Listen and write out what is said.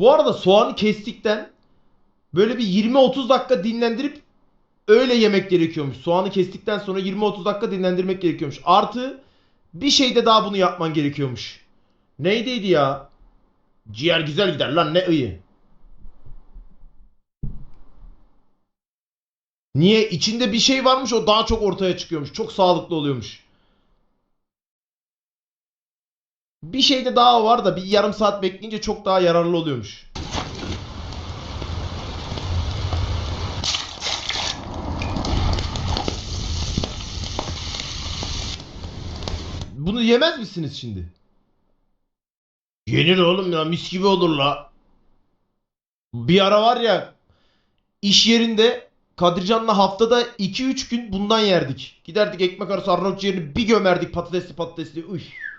Bu arada soğanı kestikten böyle bir 20-30 dakika dinlendirip öyle yemek gerekiyormuş. Soğanı kestikten sonra 20-30 dakika dinlendirmek gerekiyormuş. Artı bir şeyde daha bunu yapman gerekiyormuş. Neydiydi ya? Ciğer güzel gider lan ne iyi. Niye? İçinde bir şey varmış o daha çok ortaya çıkıyormuş. Çok sağlıklı oluyormuş. Bir şeyde daha var da bir yarım saat bekleyince çok daha yararlı oluyormuş. Bunu yemez misiniz şimdi? Yenir oğlum ya mis gibi olur la. Bir ara var ya iş yerinde Kadircan'la haftada 2-3 gün bundan yerdik. Giderdik ekmek arası arnavut ciğerini bir gömerdik patatesli patatesli. Üf.